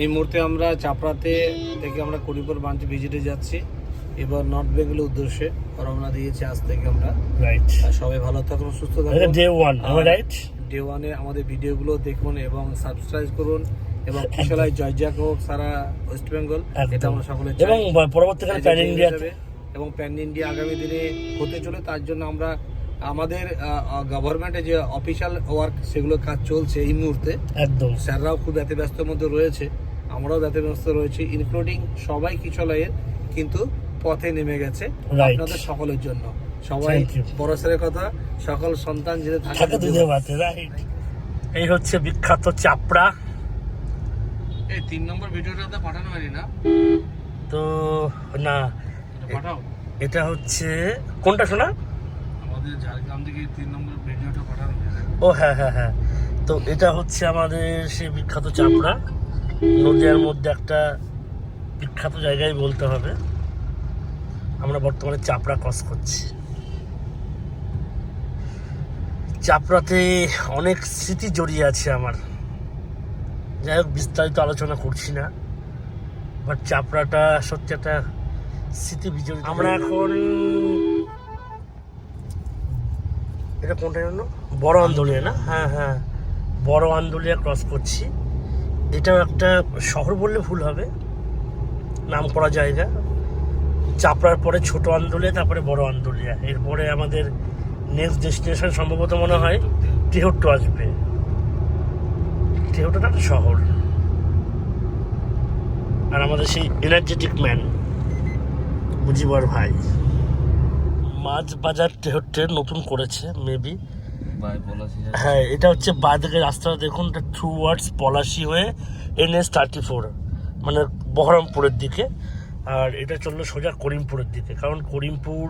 এই মুহূর্তে আমরা চাপড়াতে থেকে আমরা করিপুর ব্রাঞ্চ ভিজিটে যাচ্ছি। এবার নর্থ বেঙ্গলের উদ্দেশ্যে রওনা দিয়েছি আজ থেকে আমরা। রাইট আর সবাই ভালো থাকুন সুস্থ এটা থাকুন ডে ওয়ান আমার রাইট ডে ওয়ানে আমাদের ভিডিওগুলো দেখুন এবং সাবস্ক্রাইব করুন এবং জয়জাক হোক সারা ওয়েস্ট বেঙ্গল এটা আমরা সকলে এবং পরবর্তীকালে প্যান ইন্ডিয়া এবং প্যান ইন্ডিয়া আগামী দিনে হতে চলে তার জন্য আমরা আমাদের গভর্নমেন্টে যে অফিসিয়াল ওয়ার্ক সেগুলো কাজ চলছে এই মুহূর্তে একদম। স্যাররাও খুব ব্যস্ত ব্যস্তের মধ্যে রয়েছে আমরাও ব্যস্ত ব্যস্ত রয়েছি ইনক্লুডিং সবাই কিশলয়ের কিন্তু পথে নেমে গেছে আপনাদের সকলের জন্য। সবাই বড় স্যারের কথা সকল সন্তান যেতে থাকে রাইট এই হচ্ছে বিখ্যাত চাপড়া। এই তিন নম্বর ভিডিওটা তো পাঠানো হয়নি না? তো না এটা হচ্ছে কোনটা শোনা? আমাদের ঝাড়গ্রাম থেকে তিন নম্বর ভিডিওটা পাঠানো ও হ্যাঁ হ্যাঁ হ্যাঁ। তো এটা হচ্ছে আমাদের সেই বিখ্যাত চাপড়া। নদিয়ার মধ্যে একটা বিখ্যাত জায়গায় বলতে হবে। আমরা বর্তমানে চাপড়া ক্রস করছি। চাপড়াতে অনেক স্মৃতি জড়িয়ে আছে আমার। যাই হোক বিস্তারিত আলোচনা করছি না। বাট চাপড়াটা সত্যি একটা স্মৃতি বিজড়িত। আমরা এখন এটা কোনটা জন্য বড় আন্দোলনে না? হ্যাঁ হ্যাঁ। বড় আন্দোলিয়া ক্রস করছি। এটাও একটা শহর বললে ভুল হবে। নাম করা জায়গা। চাপড়ার পরে ছোট আন্দোলিয়া তারপরে বড় আন্দোলিয়া এরপরে আমাদের নেক্সট ডেস্টিনেশন সম্ভবত মনে হয় টেহট্ট আসবে। টেহট্টটা একটা শহর। আর আমাদের সেই এনার্জেটিক ম্যান মুজিবর ভাই। মাছ বাজার টেহট্টের নতুন করেছে মেবি হ্যাঁ এটা হচ্ছে বাঁদিকে রাস্তাটা দেখুন এটা থ্রু ওয়ার্ডস পলাশি হয়ে এন এস থার্টি ফোর মানে বহরমপুরের দিকে। আর এটা চলল সোজা করিমপুরের দিকে কারণ করিমপুর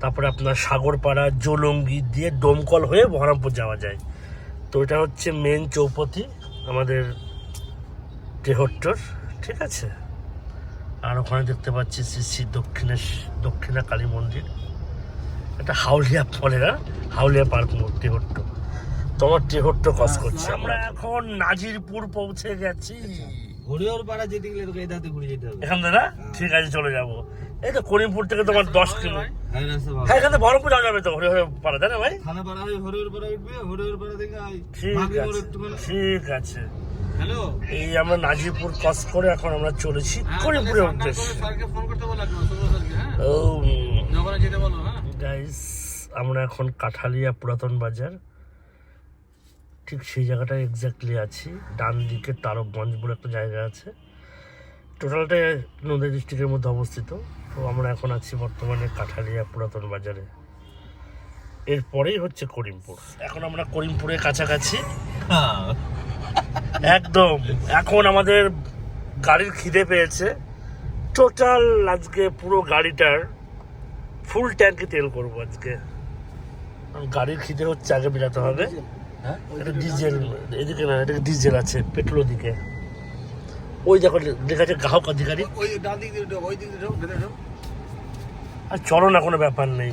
তারপরে আপনার সাগরপাড়া জোলঙ্গি দিয়ে ডোমকল হয়ে বহরমপুর যাওয়া যায়। তো এটা হচ্ছে মেন চৌপতি আমাদের টেহট্টর ঠিক আছে? আর ওখানে দেখতে পাচ্ছি শ্রী শ্রী দক্ষিণেশ দক্ষিণা কালী মন্দির। এটা হাউলিয়া বলে না হাউলিয়া পার্ক মোড় টেহট্ট তোমার টেহট্ট ক্রস করছে আমরা এখন। নাজিরপুর পৌঁছে গেছি। হরিহর পাড়া যেতে গেলে তোকে এই ধাতে ঘুরে যেতে হবে। এখান থেকে না? ঠিক আছে চলে যাব। এই তো করিমপুর থেকে তোমার দশ কিলো হ্যাঁ? হ্যাঁ এখান থেকে বহরমপুর যাওয়া যাবে তো? হরে হরে পাড়া তাই না ভাই? থানা পাড়া হয়ে হরিহর পাড়া উঠবে হরিহর পাড়া থেকে ঠিক আছে ঠিক আছে। হ্যালো? এই আমরা নাজিরপুর ক্রস করে এখন আমরা চলেছি করিমপুরের উদ্দেশ্যে। স্যারকে ফোন করতে বলা সুব্রত স্যারকে হ্যাঁ। ও যখন যেতে বলো হ্যাঁ। গাইস আমরা এখন কাঠালিয়া পুরাতন বাজার। ঠিক সেই জায়গাটায় এক্স্যাক্টলি আছি। ডান দিকে তারকগঞ্জ বলে একটা জায়গা আছে। টোটালটা নদী ডিস্ট্রিক্টের মধ্যে অবস্থিত। তো আমরা এখন আছি বর্তমানে কাঠালিয়া পুরাতন বাজারে। এরপরেই হচ্ছে করিমপুর। এখন আমরা করিমপুরের কাছাকাছি। একদম। এখন আমাদের গাড়ির খিদে পেয়েছে। টোটাল আজকে পুরো গাড়িটার ফুল ট্যাঙ্কে তেল করব আজকে। গাড়ির খিদে হচ্ছে আগে বেরাতে হবে। হ্যাঁ? এটা ডিজেল এদিকে না এটা ডিজেল আছে পেট্রোল দিকে ওই দেখো লেখা আছে গ্রাহক অধিকারী। আর চলো না কোনো ব্যাপার নেই।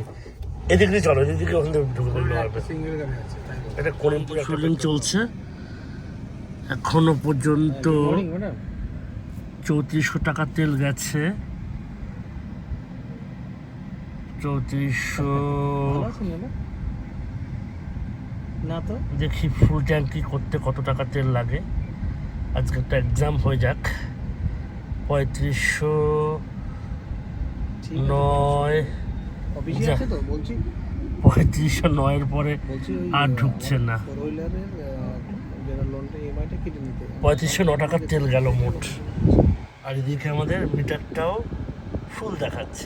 এদিক দিয়ে চলো এদিক থেকে ওখান থেকে ঢুকে পড়লে। এটা করিমপুর শুটিং চলছে। এখনও পর্যন্ত চৌত্রিশশো টাকা তেল গেছে। চৌত্রিশশো না তো? দেখি ফুল ট্যাঙ্কি করতে কত টাকা তেল লাগে। আজকে একটা এক্সাম হয়ে যাক। পঁয়ত্রিশশো নয়। পঁয়ত্রিশশো নয়ের পরে আর ঢুকছে না। পঁয়ত্রিশশো ন টাকার তেল গেল মোট। আর এদিকে আমাদের মিটারটাও ফুল দেখাচ্ছে।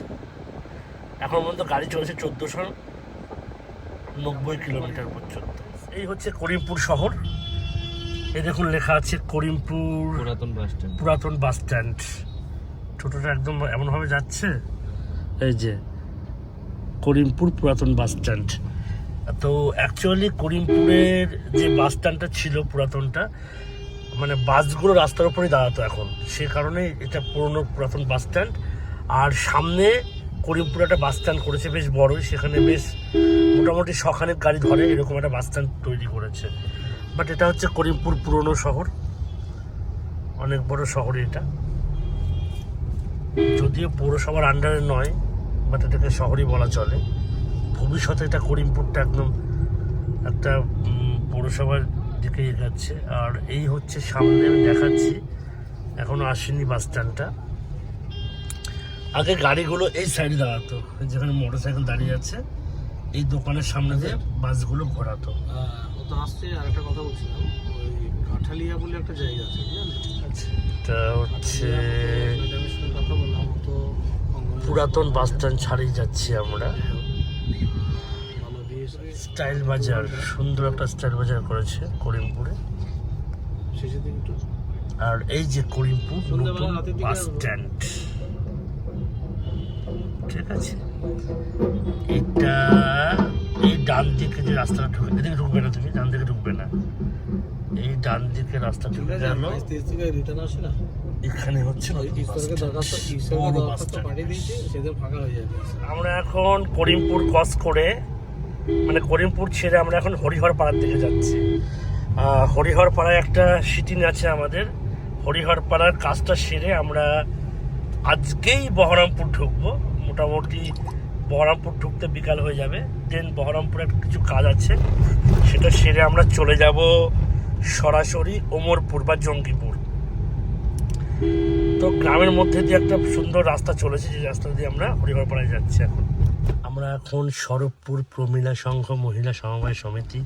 এখন পর্যন্ত গাড়ি চলেছে চোদ্দোশো নব্বই কিলোমিটার পর্যন্ত। এই হচ্ছে করিমপুর শহর। এই দেখুন লেখা আছে করিমপুর পুরাতন বাস স্ট্যান্ড পুরাতন বাস স্ট্যান্ড টোটোটা একদম এমনভাবে যাচ্ছে এই যে করিমপুর পুরাতন বাস স্ট্যান্ড তো অ্যাকচুয়ালি করিমপুরের যে বাস স্ট্যান্ডটা ছিল পুরাতনটা মানে বাসগুলো রাস্তার উপরেই দাঁড়াতো এখন। সে কারণে এটা পুরনো পুরাতন বাস স্ট্যান্ড আর সামনে করিমপুর একটা বাস স্ট্যান্ড করেছে, বেশ বড়ই। সেখানে বেশ মোটামুটি শখানেক গাড়ি ধরে এরকম একটা বাস স্ট্যান্ড তৈরি করেছে। বাট এটা হচ্ছে করিমপুর পুরনো শহর। অনেক বড় শহর এটা। যদিও পৌরসভার আন্ডারে নয় বাট এটাকে শহরই বলা চলে। ভবিষ্যতে এটা করিমপুরটা একদম একটা পৌরসভার দিকে এগাচ্ছে। আর এই হচ্ছে সামনে, আমি দেখাচ্ছি। এখনও আসেনি বাস স্ট্যান্ডটা। আগে গাড়িগুলো এই সাইডে দাঁড়াতো যেখানে মোটর সাইকেল দাঁড়িয়ে আছে এই দোকানের সামনে দিয়ে বাসগুলো ঘোরাতো। তো আসছে আর একটা কথা বলছিলাম ওই কাঠালিয়া বলে একটা জায়গা আছে বুঝলেন? এটা হচ্ছে কথা বললাম তো পুরাতন বাস স্ট্যান্ড ছাড়িয়ে যাচ্ছি আমরা। স্টাইল বাজার সুন্দর একটা স্টাইল বাজার করেছে করিমপুরে। আর এই যে করিমপুর নতুন বাস স্ট্যান্ড। ঠিক আছে। এটা এই ডান দিকে যে রাস্তাটা ঢুকে এদিকে ঢুকবে না তুমি ডান দিকে ঢুকবে না। এই ডান দিকে রাস্তা ঢুকে গেল। এখানে হচ্ছে আমরা এখন করিমপুর ক্রস করে মানে করিমপুর ছেড়ে আমরা এখন হরিহর পাড়ার দিকে যাচ্ছি। হরিহর পাড়ায় একটা সিটিং আছে আমাদের। হরিহর পাড়ার কাজটা সেরে আমরা আজকেই বহরমপুর ঢুকবো। মোটামুটি বহরমপুর ঢুকতে বিকাল হয়ে যাবে। দেন বহরমপুরে কিছু কাজ আছে, সেটা সেরে আমরা চলে যাব সরাসরি ওমরপুর বা জঙ্গিপুর। তো গ্রামের মধ্যে দিয়ে একটা সুন্দর রাস্তা চলেছে, যে রাস্তা দিয়ে আমরা হরিহরপাড়ায় যাচ্ছি এখন। আমরা এখন সরবপুর প্রমিলা সংঘ মহিলা সমবায় সমিতি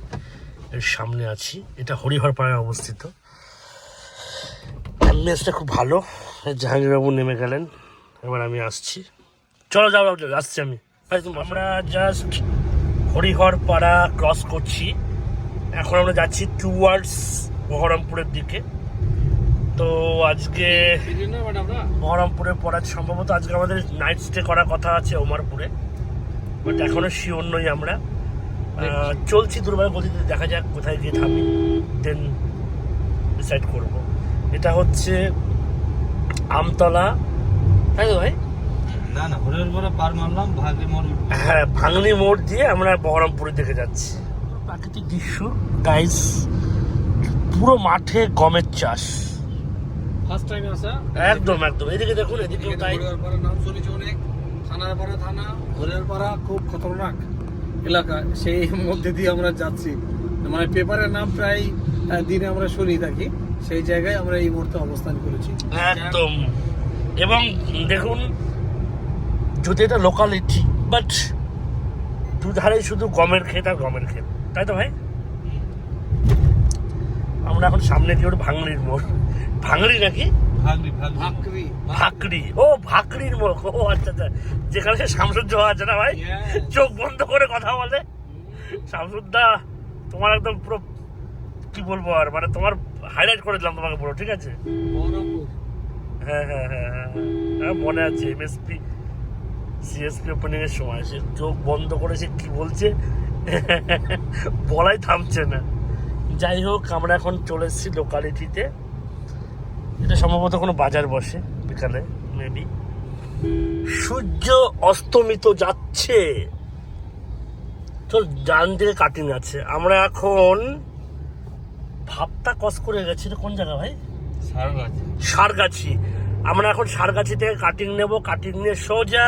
এর সামনে আছি। এটা হরিহরপাড়ায় অবস্থিত। অ্যাম্বিয়েন্সটা খুব ভালো। জাহাঙ্গীরবাবু নেমে গেলেন। এবার আমি আসছি। চলো যাও আসছি আমি। আমরা জাস্ট হরিহরপাড়া ক্রস করছি। এখন আমরা যাচ্ছি টুয়ার্ডস বহরমপুরের দিকে। তো আজকে বহরমপুরে পড়ার সম্ভবত আজকে আমাদের নাইট স্টে করার কথা আছে ওমারপুরে। বাট এখনও শিওর নই আমরা। চলছি দুর্বার গতিতে দেখা যাক কোথায় গিয়ে থামি। দেন ডিসাইড করব। এটা হচ্ছে আমতলা। তাই তো ভাই। না না হরিহর পরে পার মারলাম ভাগে মোর হ্যাঁ ভাঙনি মোড় দিয়ে আমরা বহরমপুরের দিকে যাচ্ছি। প্রাকৃতিক দৃশ্য গাইস পুরো মাঠে গমের চাষ। ফার্স্ট টাইম আসা? একদম একদম। এদিকে দেখুন এদিকেও তাই। নাম শুনেছি অনেক। থানার পাড়া থানা হরিহরপাড়া খুব খতরনাক এলাকা। সেই মধ্যে দিয়ে আমরা যাচ্ছি। মানে পেপারের নাম প্রায় দিনে আমরা শুনি থাকি। সেই জায়গায় আমরা এই মুহূর্তে অবস্থান করেছি। একদম। এবং দেখুন যদি এটা লোকালিটি বাট দুধারে শুধু গমের ক্ষেত আর গমের ক্ষেত তাই তো ভাই? আমরা এখন সামনে দিয়ে ওর ভাঙড়ির মোড়। ভাঙড়ি নাকি? ভাকড়ি। ও ভাকড়ির মোড়। ও আচ্ছা আচ্ছা। যেখানে সে শামসুজ্জ আছে না ভাই? চোখ বন্ধ করে কথা বলে। শামসুদ্দা তোমার একদম পুরো কি বলব আর মানে তোমার হাইলাইট করে দিলাম তোমাকে পুরো ঠিক আছে? বহরমপুর হ্যাঁ হ্যাঁ হ্যাঁ হ্যাঁ হ্যাঁ। মনে আছে এমএসপি সিএসপি ওপেনিং এর সময়। সে চোখ বন্ধ করে সে কি বলছে? বলাই থামছে না। যাই হোক আমরা এখন চলে এসেছি লোকালিটিতে এটা সম্ভবত কোনো বাজার বসে বিকালে মেবি সূর্য অস্তমিত যাচ্ছে। চল ডান দিকে কাটিং আছে। আমরা এখন ভাবটা কস করে গেছি। এটা কোন জায়গা ভাই? সারগাছি। সারগাছি। আমরা এখন সারগাছি থেকে কাটিং নেব। কাটিং নিয়ে সোজা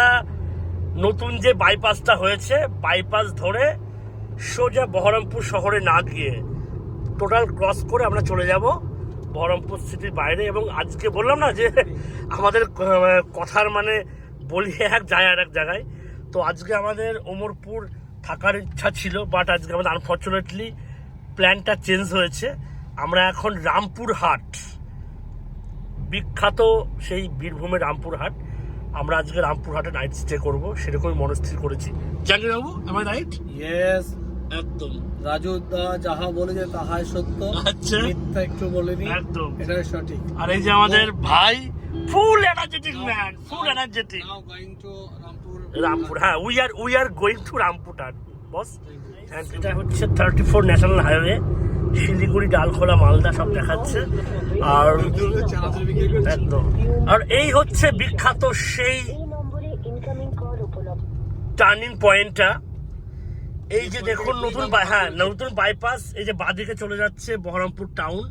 নতুন যে বাইপাসটা হয়েছে বাইপাস ধরে সোজা বহরমপুর শহরে না গিয়ে টোটাল ক্রস করে আমরা চলে যাব বহরমপুর সিটির বাইরে এবং আজকে বললাম না যে আমাদের কথার মানে বলি এক যায় আর এক জায়গায়। তো আজকে আমাদের ওমরপুর থাকার ইচ্ছা ছিল বাট আজকে আমাদের আনফর্চুনেটলি প্ল্যানটা চেঞ্জ হয়েছে। আমরা এখন রামপুর হাট বিখ্যাত সেই বীরভূমের রামপুর হাট আমরা আজকে রামপুর হাটে নাইট স্টে করব সেরকমই মনস্থির করেছি। জাহাঙ্গীরবাবু আমার রাইট ইয়েস একদম। রাজু দা যাহা বলেছে তাহাই সত্য আচ্ছা। মিথ্যা একটু বলেনি একদম। এটাই সঠিক। আর এই যে আমাদের ভাই full energetic man full energetic Rampur হ্যাঁ we are we are going to Rampur Hat boss এটা হচ্ছে thirty four national highway Siliguri, Dalkhola, Malda সব দেখাচ্ছে। আর একদম। আর এই হচ্ছে বিখ্যাত সেই টার্নিং পয়েন্টটা এই যে দেখুন, নতুন হ্যাঁ নতুন বাইপাস এই যে বাদিকে চলে যাচ্ছে বহরমপুর টাউন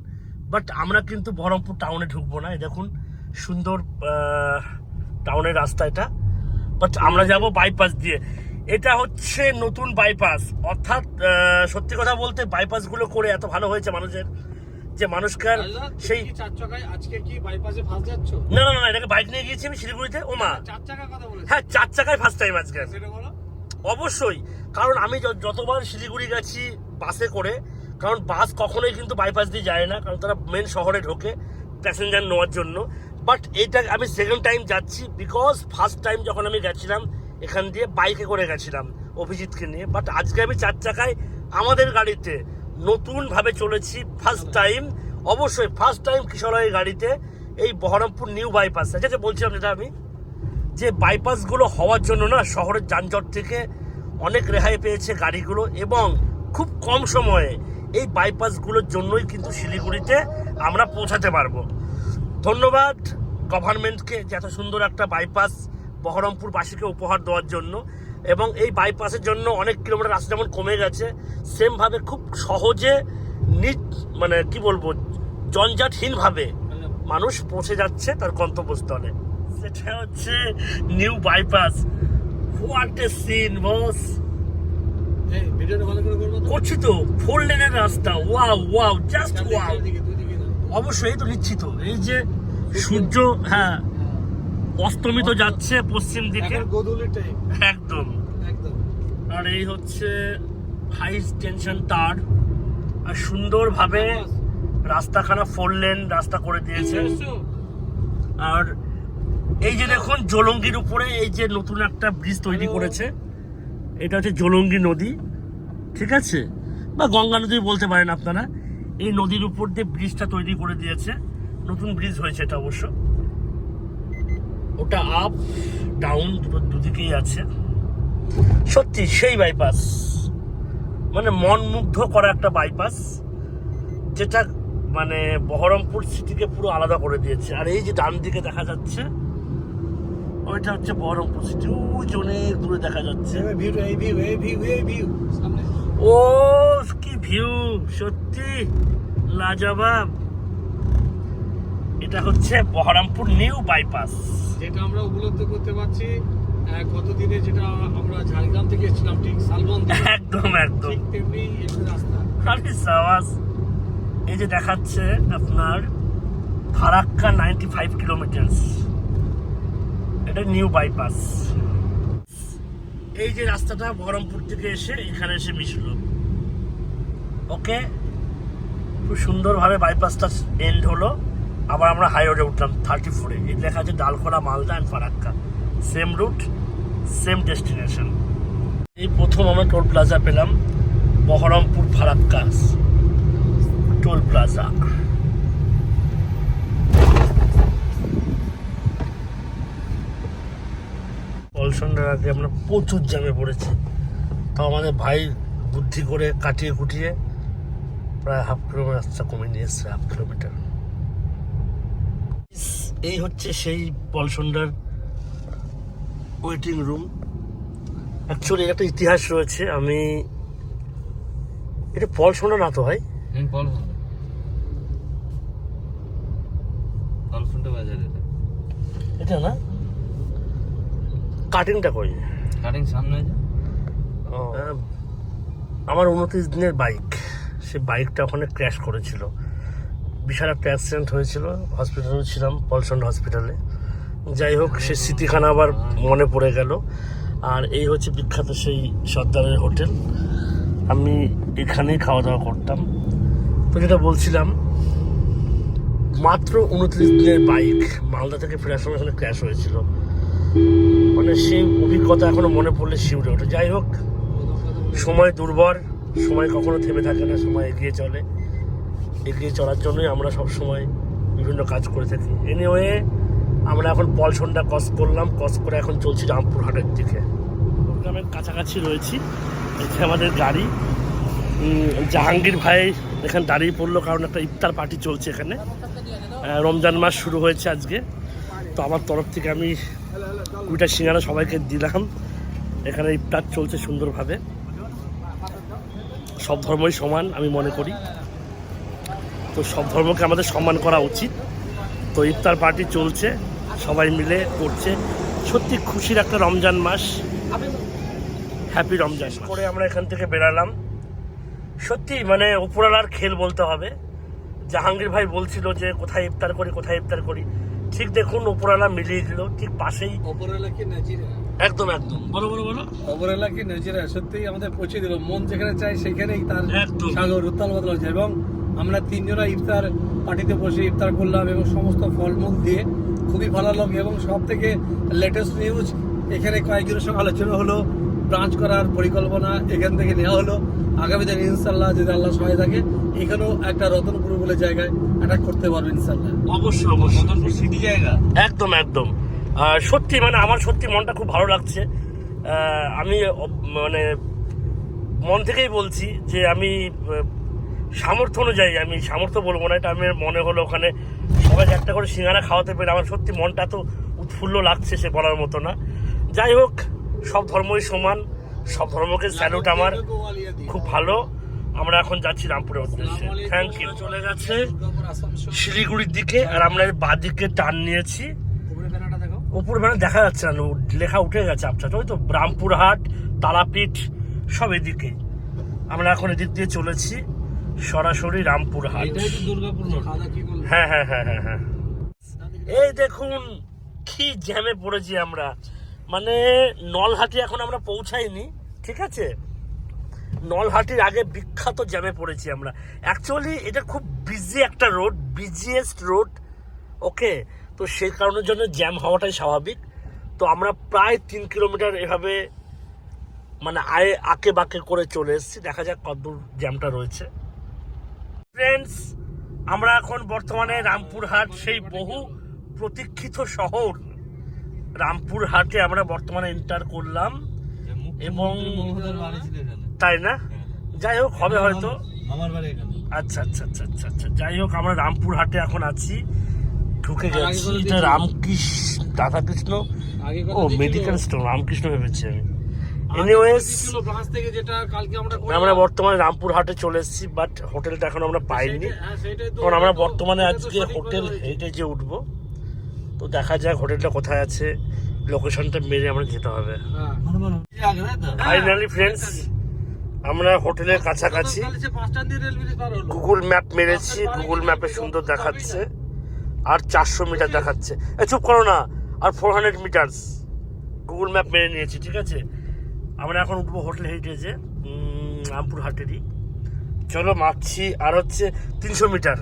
বাট আমরা কিন্তু বহরমপুর টাউনে ঢুকবো না। এই দেখুন, সুন্দর টাউনের রাস্তা এটা। বাট আমরা যাব বাইপাস দিয়ে। এটা হচ্ছে নতুন বাইপাস অর্থাৎ সত্যি কথা বলতে বাইপাসগুলো করে এত ভালো হয়েছে মানুষের যে মানুষকে আর রাজদা, তুমি সেই আজকে কি বাইপাসে ফাঁস যাচ্ছ? না না না এটাকে বাইক নিয়ে গিয়েছি আমি শিলিগুড়িতে। ও মা। হ্যাঁ চার চাকায় ফার্স্ট টাইম আজকে। সেটা বলো। অবশ্যই। কারণ আমি যতবার শিলিগুড়ি গেছি বাসে করে কারণ বাস কখনোই কিন্তু বাইপাস দিয়ে যায় না কারণ তারা মেন শহরে ঢোকে প্যাসেঞ্জার নেওয়ার জন্য। বাট এটা আমি সেকেন্ড টাইম যাচ্ছি বিকজ ফার্স্ট টাইম যখন আমি গেছিলাম এখান দিয়ে বাইকে করে গেছিলাম অভিজিৎকে নিয়ে। বাট আজকে আমি চার চাকায় আমাদের গাড়িতে নতুনভাবে চলেছি ফার্স্ট টাইম অবশ্যই ফার্স্ট টাইম কিশোরের গাড়িতে এই বহরমপুর নিউ বাইপাস যেটা বলছিলাম যেটা আমি, যে বাইপাসগুলো হওয়ার জন্য না শহরের যানজট থেকে অনেক রেহাই পেয়েছে গাড়িগুলো এবং খুব কম সময়ে এই বাইপাসগুলোর জন্যই কিন্তু শিলিগুড়িতে আমরা পৌঁছাতে পারব। ধন্যবাদ গভর্নমেন্টকে যে এত সুন্দর একটা বাইপাস বহরমপুরবাসীকে উপহার দেওয়ার জন্য এবং এই বাইপাসের জন্য অনেক কিলোমিটার রাস্তা যেমন কমে গেছে সেমভাবে খুব সহজে নিট মানে কি বলব জঞ্জাটহীনভাবে মানুষ পৌঁছে যাচ্ছে তার গন্তব্যস্থলে। সেটা হচ্ছে new bypass what a scene boss করছি তো ফোর লেনের রাস্তা। Wow wow just wow. অবশ্যই তো নিচ্ছি তো এই যে সূর্য হ্যাঁ। অস্তমিত যাচ্ছে পশ্চিম দিকে। একদম। একদম। আর এই হচ্ছে হাই টেনশন তার। আর সুন্দরভাবে রাস্তাখানা ফোর লেন রাস্তা করে দিয়েছে? আর এই যে দেখুন জলঙ্গির উপরে এই যে নতুন একটা ব্রিজ তৈরি করেছে। এটা হচ্ছে জলঙ্গি নদী। ঠিক আছে? বা গঙ্গা নদী বলতে পারেন আপনারা। এই নদীর উপর দিয়ে ব্রিজটা তৈরি করে দিয়েছে। নতুন ব্রিজ হয়েছে এটা অবশ্য। ওটা আপ ডাউন দুটো দুদিকেই আছে। সত্যি সেই বাইপাস মানে মন মুগ্ধ করা একটা বাইপাস যেটা মানে বহরমপুর সিটিকে পুরো আলাদা করে দিয়েছে। আর এই যে ডান দিকে দেখা যাচ্ছে ওইটা হচ্ছে বহরমপুর সিটি ওই যে অনেক দূরে দেখা যাচ্ছে। ও কি ভিউ সত্যি লাজবাব। এটা হচ্ছে বহরমপুর নিউ বাইপাস। যেটা আমরা উপলব্ধি করতে পারছি আহ, গত দিনে যেটা আমরা ঝাড়গ্রাম থেকে এসেছিলাম ঠিক শালবন একদম একদম। ঠিক তেমনি রাস্তা। আরে সাবাস এই যে দেখাচ্ছে আপনার ফারাক্কা নাইনটি ফাইভ কিলোমিটার্স এটা নিউ বাইপাস। এই যে রাস্তাটা বহরমপুর থেকে এসে এখানে এসে মিশলো। ওকে? খুব সুন্দরভাবে বাইপাসটা এন্ড হলো। আবার আমরা হাই রোডে উঠলাম থার্টি ফোরে এই লেখা আছে, Dalkhola, Malda and Farakka. Same route same destination এই প্রথম আমরা টোল প্লাজা পেলাম, বহরমপুর ফারাক্কা। টোল প্লাজা পলসন্ডার আগে আমরা প্রচুর জ্যামে পড়েছি। তাও আমাদের ভাই বুদ্ধি করে কাটিয়ে কুটিয়ে প্রায় হাফ কিলোমিটার রাস্তা কমে নিয়ে এসছে হাফ কিলোমিটার এই হচ্ছে সেই পলসন্ডার ওয়েটিং রুম অ্যাকচুয়ালি একটা ইতিহাস রয়েছে। আমি এটা পলসন্ডা না তো ভাই? পলফুন্ডা এটা। না? কাটিংটা কই? কাটিং সামনে আমার উনত্রিশ দিনের বাইক সে বাইকটা ওখানে ক্র্যাশ করেছিল। বিশাল একটা অ্যাক্সিডেন্ট হয়েছিল। হসপিটালে ছিলাম পলসন হসপিটালে যাই হোক সে স্মৃতিখানা আবার মনে পড়ে গেল। আর এই হচ্ছে বিখ্যাত সেই সর্দারের হোটেল। আমি এখানেই খাওয়া দাওয়া করতাম। তো যেটা বলছিলাম, মাত্র উনত্রিশ দিনের বাইক মালদা থেকে ফেরার সময় এখানে ক্র্যাশ হয়েছিল। মানে সেই অভিজ্ঞতা এখনও মনে পড়লে শিউরে ওঠে। যাই হোক, সময় দুর্বর সময় কখনো থেমে থাকে না, সময় এগিয়ে চলে। এগিয়ে চলার জন্যই আমরা সব সময় বিভিন্ন কাজ করে থাকি। এনিওয়ে আমরা এখন পলসনটা কস করলাম কস করে এখন চলছি রামপুরহাটের দিকে। গ্রামের কাছাকাছি রয়েছি এখানে আমাদের গাড়ি। জাহাঙ্গীর ভাই এখানে দাঁড়িয়ে পড়ল কারণ একটা ইফতার পার্টি চলছে এখানে। রমজান মাস শুরু হয়েছে আজকে। তো আমার তরফ থেকে আমি কুড়িটা সিঙ্গারা সবাইকে দিলাম। এখানে ইফতার চলছে সুন্দরভাবে। সব ধর্মই সমান, আমি মনে করি। তো সব ধর্মকে আমাদের সম্মান করা উচিত। তো ইফতার পার্টি চলছে সবাই মিলে করছে। সত্যি খুশির একটা রমজান মাস। হ্যাপি রমজান করে আমরা এখান থেকে বেরালাম। সত্যি মানে উপরওয়ালার খেল বলতে হবে। জাহাঙ্গীর ভাই বলছিল যে কোথায় ইফতার করি কোথায় ইফতার করি। ঠিক দেখুন উপরওয়ালা মিলিয়ে দিল ঠিক পাশেই। অপরেলা নাজিরা? একদম একদম। বলো বলো বলো। অপরেলা কি নাজিরা? সত্যিই আমাদের পৌঁছে দিল। মন যেখানে চাই সেখানেই তার একদম। সাগর উত্তাল বদল হচ্ছে এবং আমরা তিনজনা ইফতার পার্টিতে বসে ইফতার করলাম এবং সমস্ত ফলমূল দিয়ে খুবই ভালো লাগল এবং সব থেকে লেটেস্ট নিউজ এখানে কয়েকজনের সঙ্গে আলোচনা হলো ব্রাঞ্চ করার পরিকল্পনা এখান থেকে নেওয়া হলো। আগামী দিন ইনশাল্লাহ যদি আল্লাহ সহায় থাকে এখানেও একটা রতনপুর বলে জায়গায় অ্যাটাক করতে পারবে ইনশাল্লাহ অবশ্যই অবশ্যই। রতনপুর সিটি জায়গা? একদম একদম। আর সত্যি মানে আমার সত্যি মনটা খুব ভালো লাগছে। আমি মানে মন থেকেই বলছি যে আমি সামর্থ্য অনুযায়ী আমি সামর্থ্য বলব না এটা আমি মনে হলো ওখানে সবাইকে একটা করে সিঙ্গারা খাওয়াতে পেরে আমার সত্যি মনটা তো উৎফুল্ল লাগছে সে বলার মতো না। যাই হোক সব ধর্মই সমান সব ধর্মকে স্যালুট আমার খুব ভালো। আমরা এখন যাচ্ছি রামপুরের উদ্দেশ্যে। থ্যাংক ইউ চলে গেছে শিলিগুড়ির দিকে। আর আমরা বাঁ দিকে টান নিয়েছি। উপর বেলা দেখা। যাচ্ছে না লেখা উঠে গেছে আপনার ওই তো রামপুরহাট তারাপীঠ সব এদিকে। আমরা এখন এদিক দিয়ে চলেছি। সরাসরি রামপুরহাট হ্যাঁ হ্যাঁ হ্যাঁ হ্যাঁ হ্যাঁ। এই দেখুন কি জ্যামে পড়েছি আমরা। মানে নলহাটি এখন আমরা পৌঁছাইনি ঠিক আছে? নলহাটির আগে বিখ্যাত জ্যামে পড়েছি আমরা। অ্যাকচুয়ালি এটা খুব বিজি একটা রোড বিজিয়েস্ট রোড ওকে? তো সেই কারণের জন্য জ্যাম হওয়াটাই স্বাভাবিক। তো আমরা প্রায় তিন কিলোমিটার এভাবে মানে আয়ে আঁকে বাঁকে করে চলে এসেছি। দেখা যাক কতদূর জ্যামটা রয়েছে। ফ্রেন্ডস আমরা এখন বর্তমানে রামপুরহাট সেই বহু প্রতীক্ষিত শহর। রামপুরহাটে আমরা বর্তমানে এন্টার করলাম এবং- তাই না? যাই হোক হবে হয়তো। আচ্ছা আচ্ছা আচ্ছা আচ্ছা আচ্ছা। যাই হোক আমরা রামপুরহাটে এখন আছি। ঢুকে গেছি এটা রামকৃষ্ণ রাধাকৃষ্ণ ও মেডিকেল স্টোর রামকৃষ্ণ ভেবেছি আমি। থেকে যেটা কালকে আমরা আমরা বর্তমানে রামপুরহাটে চলে এসেছি বাট হোটেলটা এখন আমরা পাইনি। হ্যাঁ কারণ আমরা বর্তমানে আজকে হোটেল হয়েছে। হেরিটেজে উঠবো তো দেখা যাক হোটেলটা কোথায় আছে লোকেশনটা মেরে আমরা যেতে হবে। হ্যাঁ। আগে তাই তো ফাইনালি ফ্রেন্ডস আমরা হোটেলের কাছাকাছি গুগল ম্যাপ মেরেছি গুগল ম্যাপে সুন্দর দেখাচ্ছে আর চারশো মিটার দেখাচ্ছে। এ চুপ করো না আর four hundred metres Google map মেরে নিয়েছি ঠিক আছে? আমরা এখন উঠবো হোটেল হেরিটেজে উম, রামপুর হাটেরই। চলো মারছি আর হচ্ছে তিনশো মিটার।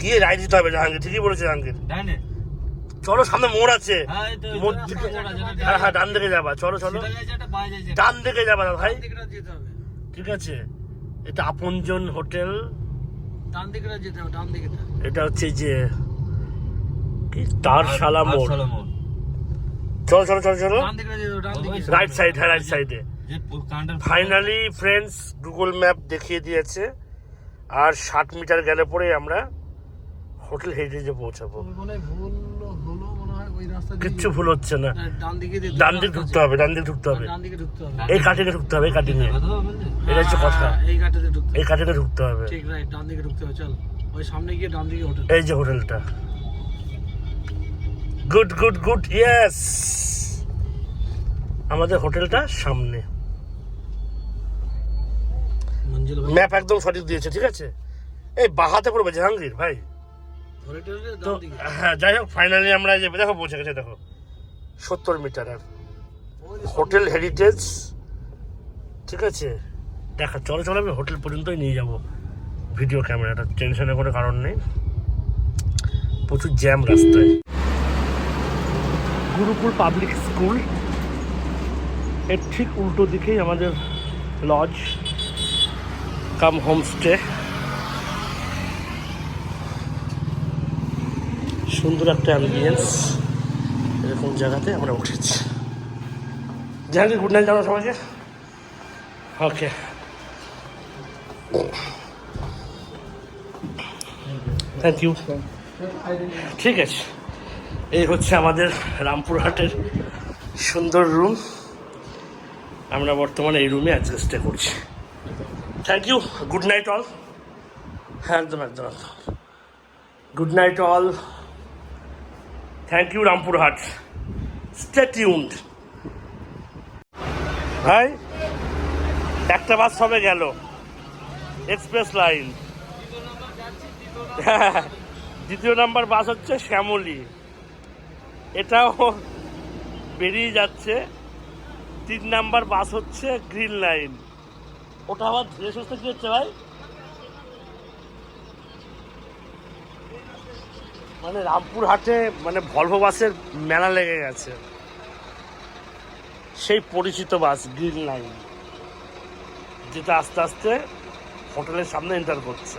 গিয়ে রায় দিতে হবে জাহাঙ্গীর ঠিকই বলেছে জাহাঙ্গীর। চলো সামনে মোড় আছে। হ্যাঁ হ্যাঁ হ্যাঁ ডান দিকে যাবা চলো চলো। ডান দিকে যাবা না ভাই। ঠিক আছে। এটা আপনজন হোটেল। ডান দিকটা যেতে হবে ডান দিকে এটা হচ্ছে যে কি? তারশালা মোড়। মোড়। চলো চলো চলো চলো। রাইট সাইড হ্যাঁ রাইট সাইডে ফাইনালি ফ্রেন্ডস গুগল ম্যাপ দেখিয়ে দিয়েছে। আর ষাট মিটার গেলে পরে আমরা হোটেল হেরিটেজে পৌঁছাবো। হয় হয় কিচ্ছু ভুল হচ্ছে না। হ্যাঁ, ডান দিকে ঢুকতে হবে ডান দিকে ঢুকতে হবে। ডান দিকে ঢুকতে হবে। এই কাটিংয়ে ঢুকতে হবে এই কাটিংয়ে কথা এটা হচ্ছে কথা। হ্যাঁ, ঢুকতে এই কাটিংয়ে ঢুকতে হবে। ঠিক রাইট ডান দিকে ঢুকতে হবে চল। ওই সামনে গিয়ে ডান দিকে হোটেল। এই যে হোটেলটা। গুড গুড গুড ইয়েস আমাদের হোটেলটা সামনে। ম্যাপ একদম সঠিক দিয়েছে ঠিক আছে? এই বাহাতে পড়বে জাহাঙ্গীর ভাই। তো হ্যাঁ যাই হোক ফাইনালি আমরা যে দেখো পৌঁছে গেছে দেখো। সত্তর মিটার আর। হোটেল হেরিটেজ ঠিক আছে? দেখা চলো চলো আমি হোটেল পর্যন্তই নিয়ে যাব। ভিডিও ক্যামেরাটা টেনশনের কোনো কারণ নেই। প্রচুর জ্যাম রাস্তায়। Gurukul public school. এর ঠিক উল্টো দিকেই আমাদের লজ কাম হোমস্টে সুন্দর একটা অ্যাম্বিয়েন্স এরকম জায়গাতে আমরা উঠেছি। জাহাঙ্গীর গুড নাইট জানো সবাইকে। ওকে থ্যাংক ইউ ঠিক আছে। এই হচ্ছে আমাদের রামপুরহাটের সুন্দর রুম আমরা বর্তমানে এই রুমে আজকে স্টে করছি। Thank you good night all হ্যাঁ একদম একদম একদম। Good night all thank you Rampurhat. Stay ভাই, একটা বাস সবে গেল। এক্সপ্রেস লাইন হ্যাঁ দ্বিতীয় নাম্বার বাস হচ্ছে শ্যামলী। এটাও বেরিয়ে যাচ্ছে। তিন নাম্বার বাস হচ্ছে গ্রিন লাইন। ওটা আবার ধীরে সুস্থে কি হচ্ছে ভাই? মানে রামপুরহাটে মানে ভলভো বাসের মেলা লেগে গেছে। সেই পরিচিত বাস, গ্রিন লাইন, যেটা আস্তে আস্তে হোটেলের সামনে এন্টার করছে।